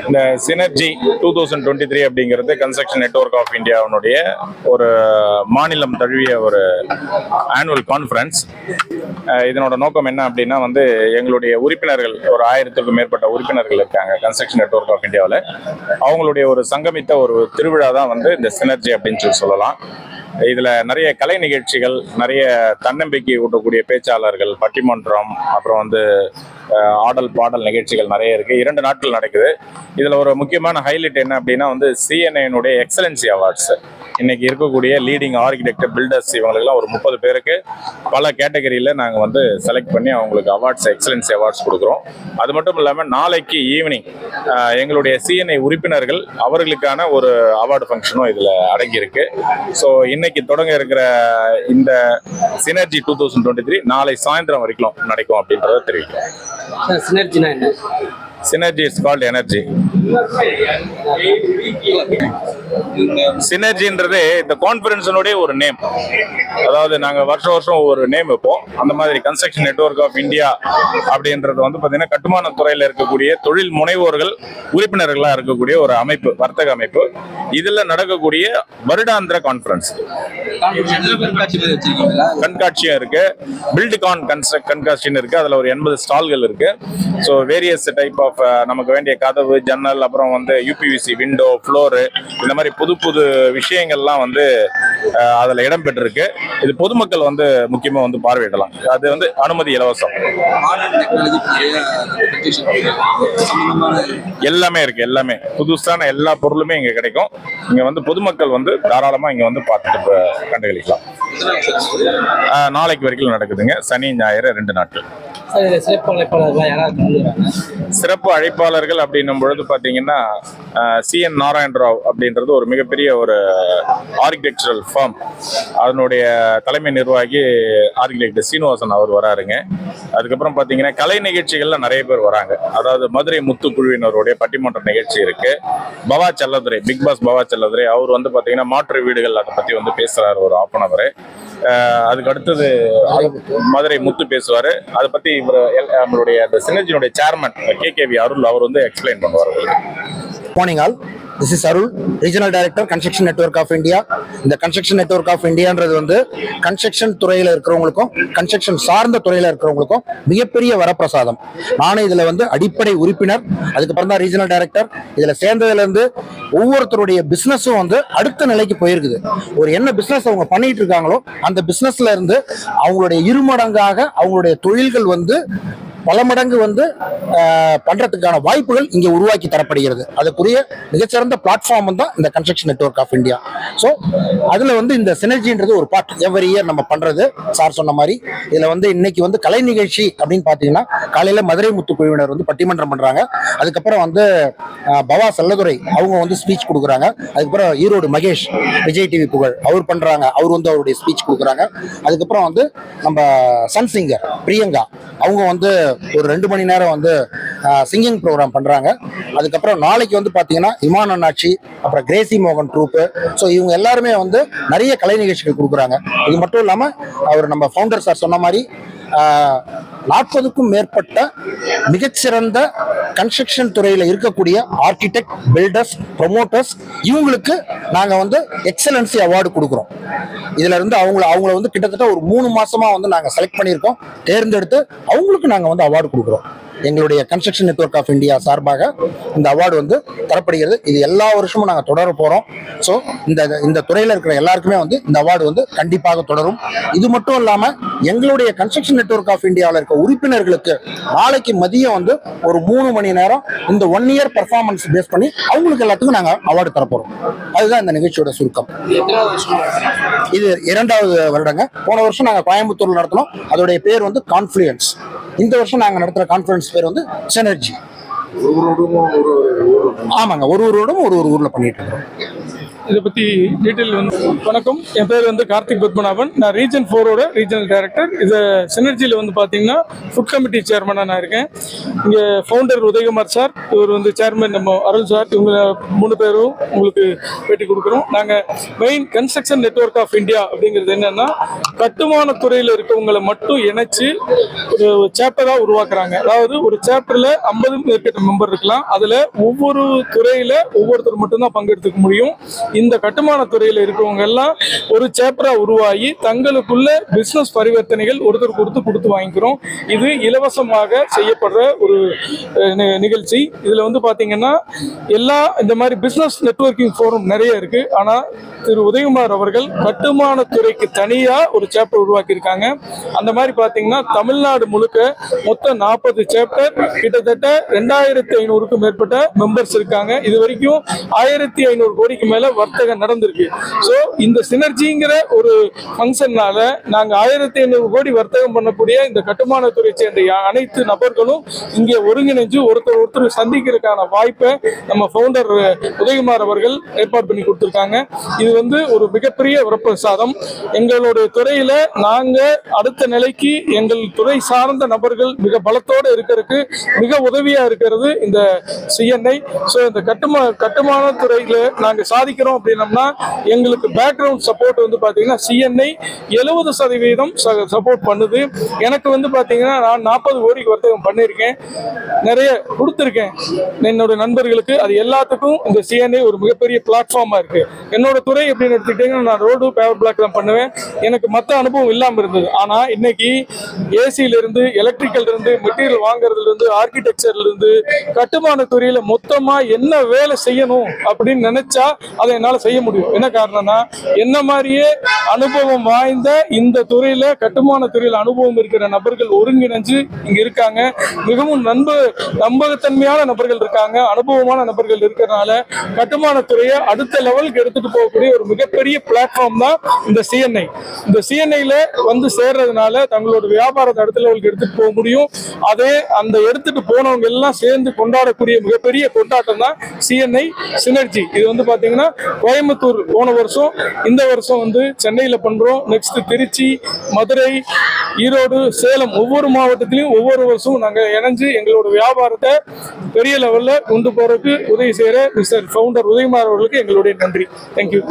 இந்த synergy two thousand twenty three அப்படிங்கிறது construction network of இந்தியாவினுடைய ஒரு மாநிலம் தழுவிய ஒரு ஆனுவல் கான்ஃபரன்ஸ் இதனோட நோக்கம் என்ன அப்படின்னா வந்து எங்களுடைய உறுப்பினர்கள் ஒரு ஆயிரத்துக்கும் மேற்பட்ட உறுப்பினர்கள் இருக்காங்க கன்ஸ்ட்ரக்ஷன் நெட்வொர்க் ஆஃப் இந்தியாவில் அவங்களுடைய ஒரு சங்கமித்த ஒரு திருவிழா தான் வந்து இந்த சினர்ஜி அப்படின்னு சொல்லி சொல்லலாம். இதில் நிறைய கலை நிகழ்ச்சிகள் நிறைய தன்னம்பிக்கை ஊட்டக்கூடிய பேச்சாளர்கள் பட்டிமன்றம் அப்புறம் வந்து ஆடல் பாடல் நிகழ்ச்சிகள் நிறைய இருக்குது இரண்டு நாட்கள் நடக்குது. இதில் ஒரு முக்கியமான ஹைலைட் என்ன அப்படின்னா வந்து சிஎன்ஐனுடைய எக்ஸலன்சி அவார்ட்ஸ் இன்னைக்கு இருக்கக்கூடிய லீடிங் ஆர்கிடெக்ட் பில்டர்ஸ் இவங்களுக்குலாம் ஒரு முப்பது பேருக்கு பல கேட்டகரியில் நாங்கள் வந்து செலக்ட் பண்ணி அவங்களுக்கு அவார்ட்ஸ் எக்ஸலன்ஸ் அவார்ட்ஸ் கொடுக்குறோம். அது மட்டும் இல்லாமல் நாளைக்கு ஈவினிங் எங்களுடைய சிஎன்ஐ உறுப்பினர்கள் அவர்களுக்கான ஒரு அவார்டு ஃபங்க்ஷனும் இதில் அடங்கியிருக்கு. ஸோ இன்னைக்கு தொடங்க இருக்கிற இந்த synergy two thousand twenty three நாளை சாயந்தரம் வரைக்கும் நடக்கும் அப்படின்றத தெரிவிக்கிறோம். சினர்ஜினா என்ன? சினர்ஜி இஸ் கால்ட் எனர்ஜி சினர்ஜின்றது இந்த கான்ஃபரன்ஸினுடைய ஒரு நேம் அதாவது நாங்கள் வருஷம் வருஷம் ஒரு நேம் வைப்போம். அந்த மாதிரி கன்ஸ்ட்ரக்ஷன் நெட்வொர்க் ஆஃப் இந்தியா அப்படின்றது வந்து பார்த்தீங்கன்னா கட்டுமான துறையில் இருக்கக்கூடிய தொழில் முனைவோர்கள் உறுப்பினர்களாக இருக்கக்கூடிய ஒரு அமைப்பு வர்த்தக அமைப்பு. இதில் நடக்கக்கூடிய வருடாந்திர கான்ஃபரன்ஸ் கண்காட்சியும் இருக்கு. பில்டுகான் கன்ஸ்ட்ரக்ட் கண்காட்சின்னு இருக்கு. அதில் ஒரு எண்பது ஸ்டால்கள் இருக்கு. ஸோ வேரியஸ் டைப் ஆஃப் நமக்கு வேண்டிய கதவு ஜன்னல் அப்புறம் வந்து யூபிவிசி விண்டோ ஃப்ளோரு இந்த மாதிரி புது புது விஷயங்கள்லாம் வந்து அதில் இடம்பெற்றிருக்கு இது பொதுமக்கள் வந்து முக்கியமாக வந்து பார்வையிடலாம். அது வந்து அனுமதி இலவசம். எல்லாமே இருக்கு எல்லாமே. புதுசான எல்லா பொருளுமே இங்கே கிடைக்கும். இங்கே வந்து பொதுமக்கள் வந்து தாராளமாக இங்கே வந்து பார்த்துட்டு கண்டுகளிக்கலாம். நாளைக்கு வரைக்கும் நடக்குதுங்க. சனி ஞாயிறு ரெண்டு நாட்கள். சிறப்பு அழைப்பாளர்கள் யாராவது சிறப்பு அழைப்பாளர்கள் அப்படின்னும் பொழுது பார்த்தீங்கன்னா சிஎன் நாராயண ராவ் அப்படின்றது ஒரு மிகப்பெரிய ஒரு ஆர்கிடெக்சரல் ஃபார்ம் அதனுடைய தலைமை நிர்வாகி ஆர்கிடெக்ட் சீனிவாசன் அவர் வராருங்க. அதுக்கப்புறம் பார்த்தீங்கன்னா கலை நிகழ்ச்சிகள்ல நிறைய பேர் வராங்க. அதாவது மதுரை முத்து குழுவினருடைய பட்டிமன்ற நிகழ்ச்சி இருக்கு. பவா செல்லதுரை பிக் பாஸ் பவா செல்லதுரை அவர் வந்து பார்த்தீங்கன்னா மாற்று வீடுகள் அதை பற்றி வந்து பேசுறாரு ஒரு ஆஃப் அன் அவர் அதுக்கு அடுத்தது மதுரை முத்து பேசுவார். அதை பற்றி இவர் நம்மளுடைய அந்த சின்னஜினுடைய சேர்மன் கே கேவி அருள் அவர் வந்து எக்ஸ்பிளைன் பண்ணுவார். Morning all this is Arul regional director construction network of India இந்த கன்ஸ்ட்ரக்ஷன் நெட்வொர்க் ஆஃப் இந்தியான்றது வந்து கன்ஸ்ட்ரக்ஷன் துறையில் இருக்கிறவங்களுக்கும் கன்ஸ்ட்ரக்ஷன் சார்ந்த துறையில் இருக்கிறவங்களுக்கும் மிகப்பெரிய வரப்பிரசாதம். நானும் இதில் வந்து அடிப்படை உறுப்பினர் அதுக்கப்புறம் தான் ரீஜனல் டைரக்டர் இதில் சேர்ந்ததுலேருந்து ஒவ்வொருத்தருடைய பிஸ்னஸும் வந்து அடுத்த நிலைக்கு போயிருக்குது. ஒரு என்ன பிஸ்னஸ் அவங்க பண்ணிட்டு இருக்காங்களோ அந்த பிஸ்னஸ்ல இருந்து அவங்களுடைய இருமடங்காக அவங்களுடைய தொழில்கள் வந்து பல மடங்கு வந்து பண்றதுக்கான வாய்ப்புகள் இங்கே உருவாக்கி தரப்படுகிறது. அதுக்குரிய மிகச்சிறந்த பிளாட்ஃபார்ம் தான் இந்த construction network of India so அதுல வந்து இந்த சினர்ஜின்றது ஒரு பார்ட் எவ்ரி இயர் நம்ம பண்றது. சார் சொன்ன மாதிரி இதுல வந்து இன்னைக்கு வந்து கலை நிகழ்ச்சி அப்படின்னு பாத்தீங்கன்னா காலையில மதுரை முத்து குழுவினர் வந்து பட்டிமன்றம் பண்றாங்க. அதுக்கப்புறம் வந்து பவா செல்லதுரை அவங்க வந்து ஸ்பீச் கொடுக்குறாங்க. அதுக்கப்புறம் ஈரோடு மகேஷ் விஜய் டிவி புகழ் அவர் பண்றாங்க. அவர் வந்து அவருடைய ஸ்பீச் கொடுக்குறாங்க. அதுக்கப்புறம் வந்து நம்ம சன் சிங்கர் பிரியங்கா அவங்க வந்து ஒரு ரெண்டு மணி நேரம் வந்து சிங்கிங் ப்ரோக்ராம் பண்றாங்க. அதுக்கப்புறம் நாளைக்கு வந்து பாத்தீங்கன்னா இமான் அண்ணாச்சி அப்புறம் கிரேசி மோகன் ட்ரூப்பு ஸோ இவங்க எல்லாருமே வந்து நிறைய கலை நிகழ்ச்சிகள் கொடுக்குறாங்க. இது மட்டும் இல்லாம அவர் நம்ம ஃபவுண்டர் சார் சொன்ன மாதிரி நாற்பதுக்கும் மேற்பட்ட மிகச்சிறந்த கன்ஸ்ட்ரக்ஷன் துறையில் இருக்கக்கூடிய ஆர்கிடெக்ட் பில்டர்ஸ் ப்ரொமோட்டர்ஸ் இவங்களுக்கு நாங்கள் வந்து எக்ஸலன்சி அவார்டு கொடுக்குறோம். இதில் இருந்து அவங்கள அவங்கள வந்து கிட்டத்தட்ட ஒரு மூணு மாசமா வந்து நாங்கள் செலக்ட் பண்ணியிருக்கோம். தேர்ந்தெடுத்து அவங்களுக்கு நாங்கள் வந்து அவார்டு கொடுக்குறோம். எங்களுடைய கன்ஸ்ட்ரக்ஷன் நெட்வொர்க் ஆஃப் இந்தியா சார்பாக இந்த அவார்டு வந்து தரப்படுகிறது. இது எல்லா வருஷமும் நாங்கள் தொடர போகிறோம் ஸோ இந்த இந்த துறையில் இருக்கிற எல்லாருக்குமே வந்து இந்த அவார்டு வந்து கண்டிப்பாக தொடரும். இது மட்டும் இல்லாமல் எங்களுடைய கன்ஸ்ட்ரக்ஷன் நெட்வொர்க் ஆஃப் இந்தியாவில் இருக்க உறுப்பினர்களுக்கு நாளைக்கு மதியம் வந்து ஒரு மூணு மணி நேரம் இந்த ஒன் இயர் பர்ஃபார்மன்ஸ் பேஸ் பண்ணி அவங்களுக்கு எல்லாத்துக்கும் நாங்கள் அவார்டு தரப்போகிறோம் அதுதான் இந்த நிகழ்ச்சியோட சுருக்கம். இது இரண்டாவது வருடங்க. போன வருஷம் நாங்கள் கோயம்புத்தூர் நடத்தினோம். அதோடைய பேர் வந்து கான்ஃப்ளூயன்ஸ் இந்த வருஷம் நாங்கள் நடத்துகிற கான்ஃபரன்ஸ் பேர் வந்து செனர்ஜி ஆமாங்க ஒரு ஒரு ஊரும் ஒரு ஒரு ஊர்ல பண்ணிட்டு இருக்கிறோம் இதை பற்றி டீட்டெயில் வந்து வணக்கம். என் பேர் வந்து கார்த்திக் பத்மநாபன். நான் ரீஜன் ஃபோரோட ரீஜனல் டைரக்டர் இது சினர்ஜியில் வந்து பார்த்தீங்கன்னா ஃபுட் கமிட்டி சேர்மனாக நான் இருக்கேன். இங்கே ஃபவுண்டர் உதயகுமார் சார் இவர் வந்து சேர்மன் நம்ம அருள் சார். இவங்க மூணு பேரும் உங்களுக்கு பேட்டி கொடுக்குறோம். நாங்கள் main construction network of India அப்படிங்கிறது என்னென்னா கட்டுமான துறையில் இருக்கவங்களை மட்டும் இணைச்சி ஒரு சேப்டராக உருவாக்குறாங்க. அதாவது ஒரு சேப்டரில் ஐம்பது மேற்பட்ட மெம்பர் இருக்கலாம். அதில் ஒவ்வொரு துறையில் ஒவ்வொருத்தர் மட்டும்தான் பங்கெடுத்துக்க முடியும். இந்த கட்டுமான துறையில் இருக்கிறவங்க எல்லாம் ஒரு சேப்பரா உருவாகி தங்களுக்குள்ள பிசினஸ் பரிவர்த்தனைகள் ஒருத்தருக்கு ஒருத்தர் கொடுத்து வாங்கிக்கிறோம். இது இலவசமாக செய்யப்படுற ஒரு நிகழ்ச்சி. இதுல வந்து பாத்தீங்கன்னா எல்லா இந்த மாதிரி பிசினஸ் நெட்வொர்க்கிங் ஃபோரம் நிறைய இருக்கு. ஆனா திரு உதயகுமார் அவர்கள் கட்டுமான துறைக்கு தனியா ஒரு சேப்டர் உருவாக்கியிருக்காங்க. அந்த மாதிரி பாத்தீங்கன்னா தமிழ்நாடு முழுக்க மொத்தம் நாற்பது சேப்டர் கிட்டத்தட்ட ரெண்டாயிரத்தி ஐநூறுக்கும் மேற்பட்ட மெம்பர்ஸ் இருக்காங்க. இது வரைக்கும் ஆயிரத்தி ஐநூறு கோடிக்கு மேல வர்த்தகம் நடந்திருக்கு. ஸோ இந்த சினர்ஜிங்கிற ஒரு ஃபங்க்ஷன்னால நாங்கள் ஆயிரத்தி ஐநூறு கோடி வர்த்தகம் பண்ணக்கூடிய இந்த கட்டுமானத்துறை சேர்ந்த அனைத்து நபர்களும் இங்கே ஒருங்கிணைஞ்சு ஒருத்தர் ஒருத்தர் சந்திக்கிறதுக்கான வாய்ப்பை நம்ம ஃபவுண்டர் உதயகுமார் அவர்கள் ஏற்பாடு பண்ணி கொடுத்துருக்காங்க. இது வந்து ஒரு மிகப்பெரிய வரப்பிரசாதம். எங்களுடைய துறையில நாங்கள் அடுத்த நிலைக்கு எங்கள் துறை சார்ந்த நபர்கள் மிக பலத்தோடு இருக்கிறதுக்கு மிக உதவியா இருக்கிறது இந்த சிஎன்ஐ ஸோ இந்த கட்டுமா கட்டுமான துறையில சாதிக்கிறோம் அப்படின்னம்னா எங்களுக்கு பேக்ரவுண்ட் சப்போர்ட் வந்து பாத்தீங்கன்னா சிஎன்ஐ எழுபது சதவீதம் சப்போர்ட் பண்ணுது. எனக்கு வந்து பார்த்தீங்கன்னா நான் நாற்பது கோடிக்கு வர்த்தகம் பண்ணியிருக்கேன். நிறைய கொடுத்துருக்கேன். என்னோட நண்பர்களுக்கு அது எல்லாத்துக்கும் இந்த சிஎன்ஐ ஒரு மிகப்பெரிய பிளாட்ஃபார்மாக இருக்கு. என்னோட துறை எப்படின்னு எடுத்துக்கிட்டீங்கன்னா நான் ரோடு பேவர் பிளாக் தான் பண்ணுவேன். எனக்கு மற்ற அனுபவம் இல்லாமல் இருந்தது. ஆனா இன்னைக்கு ஏசில இருந்து எலக்ட்ரிக்கல் இருந்து மெட்டீரியல் வாங்குறதுல இருந்து ஆர்கிடெக்சர்ல இருந்து கட்டுமான துறையில் மொத்தமா என்ன வேலை செய்யணும் அப்படின்னு நினைச்சா அதை என்னால் செய்ய முடியும். என்ன காரணம்னா என்ன மாதிரியே அனுபவம் வாய்ந்த இந்த துறையில கட்டுமான துறையில் அனுபவம் இருக்கிற நபர்கள் ஒருங்கிணைஞ்சு இங்க இருக்காங்க. மிகவும் நண்ப நம்பகத்தன்மையான நபர்கள் இருக்காங்க. அனுபவமான நபர்கள் இருக்கிறனால கட்டுமான துறையை அடுத்த லெவலுக்கு எடுத்துட்டு போகக்கூடிய ஒரு மிகப்பெரிய பிளாட்ஃபார்ம் தான் இந்த சிஎன்ஐ இந்த சிஎன்ஐல வந்து சேர்றதுனால தங்களோட வியாபாரத்தை அடுத்த லெவலுக்கு எடுத்துட்டு போக முடியும். அதே அந்த எடுத்துட்டு போனவங்க எல்லாம் சேர்ந்து கொண்டாடக்கூடிய மிகப்பெரிய கொண்டாட்டம் தான் சிஎன்ஐ சினர்ஜி இது வந்து பாத்தீங்கன்னா கோயம்புத்தூர் போன வருஷம் இந்த வருஷம் வந்து சென்னையில் பண்ணுறோம் நெக்ஸ்ட் திருச்சி மதுரை ஈரோடு சேலம் ஒவ்வொரு மாவட்டத்திலையும் ஒவ்வொரு வருஷமும் நாங்கள் இணைஞ்சு எங்களோட வியாபாரத்தை பெரிய லெவலில் கொண்டு போறதுக்கு உதவி செய்கிற மிஸ்டர் ஃபவுண்டர் உதயகுமார் அவர்களுக்கு எங்களுடைய நன்றி. தேங்க்யூ